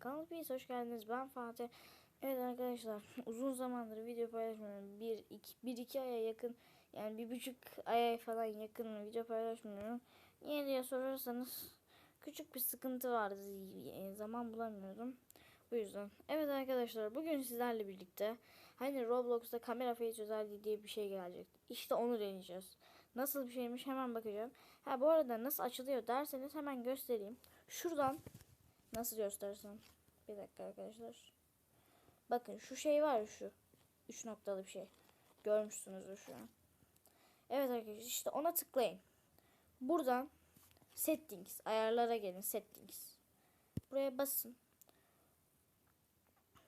Kanal Peace hoş geldiniz. Ben Fatih. Evet arkadaşlar uzun zamandır video paylaşmıyorum. Bir iki, bir iki aya yakın yani bir buçuk aya falan yakın video paylaşmıyorum. Niye diye sorarsanız küçük bir sıkıntı vardı. Zaman bulamıyordum. Bu yüzden. Evet arkadaşlar bugün sizlerle birlikte hani Roblox'ta kamera face özelliği diye bir şey gelecek. İşte onu deneyeceğiz. Nasıl bir şeymiş hemen bakacağım. Ha bu arada nasıl açılıyor derseniz hemen göstereyim. Şuradan nasıl göstersem. Bir dakika arkadaşlar. Bakın şu şey var şu. Üç noktalı bir şey. Görmüşsünüzdür şu an. Evet arkadaşlar işte ona tıklayın. Buradan settings ayarlara gelin settings. Buraya basın.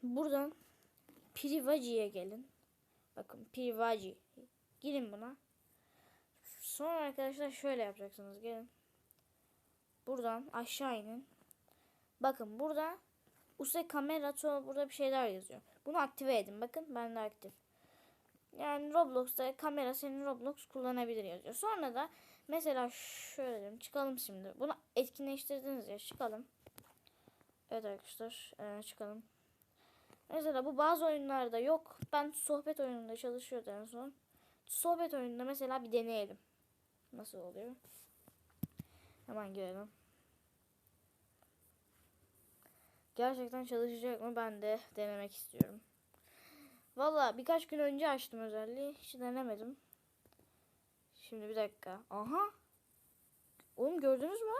Buradan privacy'ye gelin. Bakın privacy. Girin buna. Sonra arkadaşlar şöyle yapacaksınız. Gelin. Buradan aşağı inin. Bakın burada use kamera sonra burada bir şeyler yazıyor. Bunu aktive edin. Bakın ben de aktif. Yani Roblox'ta kamera senin Roblox kullanabilir yazıyor. Sonra da mesela şöyle diyeyim, çıkalım şimdi. Bunu etkinleştirdiniz ya çıkalım. Evet arkadaşlar ee, çıkalım. Mesela bu bazı oyunlarda yok. Ben sohbet oyununda çalışıyordu en son. Sohbet oyununda mesela bir deneyelim. Nasıl oluyor? Hemen görelim. Gerçekten çalışacak mı? Ben de denemek istiyorum. Valla birkaç gün önce açtım özelliği. Hiç denemedim. Şimdi bir dakika. Aha. Oğlum gördünüz mü?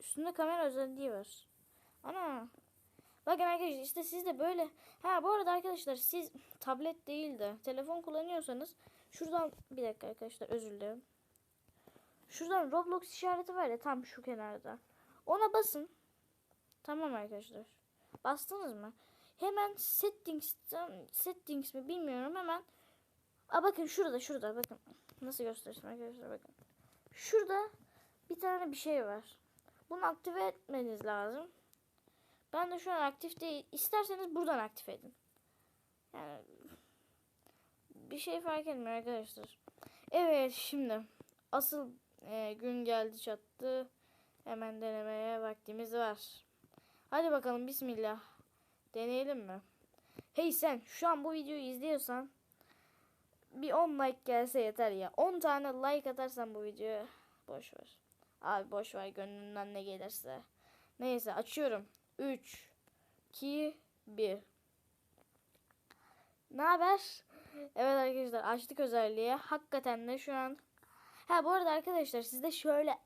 Üstünde kamera özelliği var. Ana. Bakın arkadaşlar işte siz de böyle. Ha bu arada arkadaşlar siz tablet değil de telefon kullanıyorsanız şuradan bir dakika arkadaşlar özür dilerim. Şuradan Roblox işareti var ya tam şu kenarda. Ona basın. Tamam arkadaşlar. Bastınız mı? Hemen settings'ten settings mi bilmiyorum hemen. Aa bakın şurada şurada bakın. Nasıl göstereyim arkadaşlar bakın. Şurada bir tane bir şey var. Bunu aktive etmeniz lazım. Ben de şu an aktif değil. İsterseniz buradan aktif edin. Yani bir şey fark etmiyor arkadaşlar. Evet şimdi asıl e, gün geldi çattı. Hemen denemeye vaktimiz var. Hadi bakalım bismillah. Deneyelim mi? Hey sen şu an bu videoyu izliyorsan bir 10 like gelse yeter ya. 10 tane like atarsan bu videoya boş ver. Abi boş ver gönlünden ne gelirse. Neyse açıyorum. 3 2 1 Ne haber? Evet arkadaşlar açtık özelliği. Hakikaten de şu an Ha bu arada arkadaşlar sizde şöyle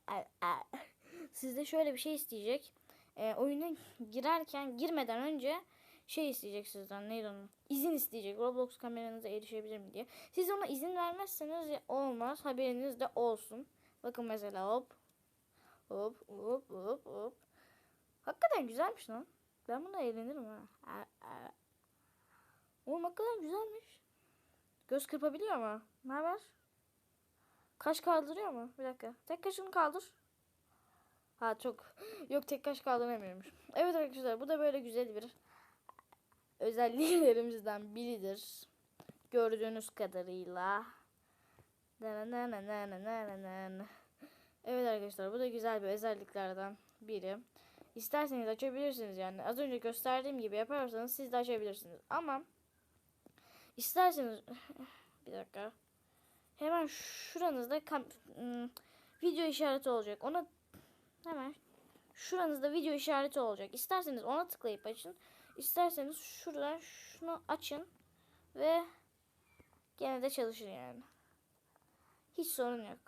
sizde şöyle bir şey isteyecek. E, oyuna girerken girmeden önce şey isteyecek sizden neydi onun? İzin isteyecek. Roblox kameranıza erişebilir mi diye. Siz ona izin vermezseniz olmaz. Haberiniz de olsun. Bakın mesela hop. Hop hop hop hop. Hakikaten güzelmiş lan. Ben buna eğlenirim ha. Oğlum hakikaten güzelmiş. Göz kırpabiliyor mu? Ne haber? Kaş kaldırıyor mu? Bir dakika. Tek kaşını kaldır. Ha çok. Yok tek kaş kaldıramıyormuş. Evet arkadaşlar bu da böyle güzel bir özelliklerimizden biridir. Gördüğünüz kadarıyla. Evet arkadaşlar bu da güzel bir özelliklerden biri. İsterseniz açabilirsiniz yani. Az önce gösterdiğim gibi yaparsanız siz de açabilirsiniz. Ama isterseniz bir dakika. Hemen şuranızda ım, video işareti olacak. Ona hemen şuranızda video işareti olacak. İsterseniz ona tıklayıp açın. İsterseniz şuradan şunu açın ve gene de çalışır yani. Hiç sorun yok.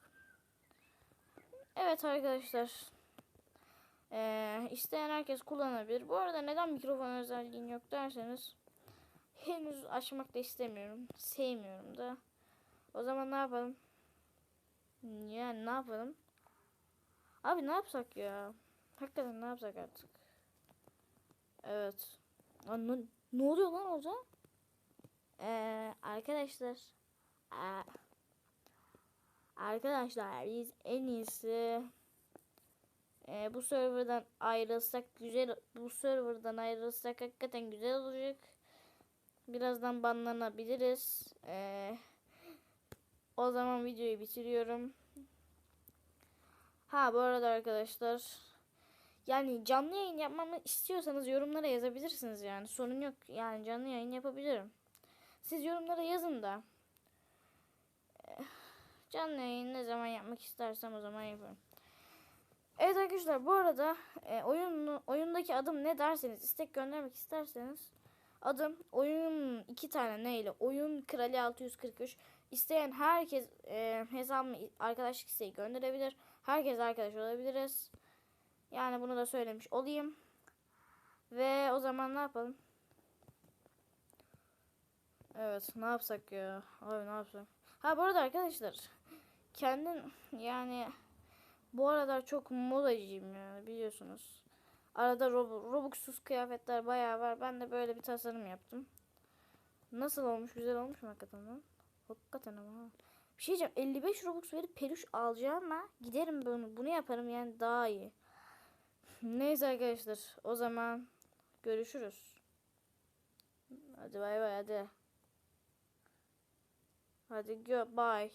Evet arkadaşlar. Ee, isteyen herkes kullanabilir. Bu arada neden mikrofon özelliğin yok derseniz henüz açmak da istemiyorum. Sevmiyorum da. O zaman ne yapalım? Yani ne yapalım? Abi ne yapsak ya? Hakikaten ne yapsak artık? Evet. Lan ne, ne oluyor lan orada? Ee, arkadaşlar. Ee, arkadaşlar biz en iyisi e, bu serverdan ayrılsak güzel bu serverdan ayrılsak hakikaten güzel olacak. Birazdan banlanabiliriz. Ee, o zaman videoyu bitiriyorum. Ha bu arada arkadaşlar Yani canlı yayın yapmamı istiyorsanız yorumlara yazabilirsiniz yani. Sorun yok. Yani canlı yayın yapabilirim. Siz yorumlara yazın da. Eh, Canlı yayın ne zaman yapmak istersem o zaman yaparım. Evet arkadaşlar bu arada e, oyun oyundaki adım ne derseniz istek göndermek isterseniz adım oyun iki tane neyle oyun krali 643 isteyen herkes e, hesabımı arkadaşlık isteği gönderebilir. Herkes arkadaş olabiliriz. Yani bunu da söylemiş olayım. Ve o zaman ne yapalım? Evet ne yapsak ya? Abi ne yapsak? Ha bu arada arkadaşlar kendim yani bu aralar çok modacıyım yani biliyorsunuz. Arada Rob- Robux'suz kıyafetler bayağı var. Ben de böyle bir tasarım yaptım. Nasıl olmuş? Güzel olmuş mu hakikaten? Hakikaten ama. Bir şey diyeceğim 55 Robux verip peluş alacağım ama giderim bunu, bunu yaparım yani daha iyi. Neyse arkadaşlar o zaman görüşürüz. Hadi bay bay hadi. Hadi gö goodbye.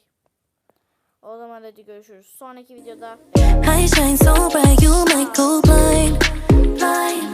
O zaman hadi görüşürüz. Sonraki videoda. I shine so bright you might go blind. Blind.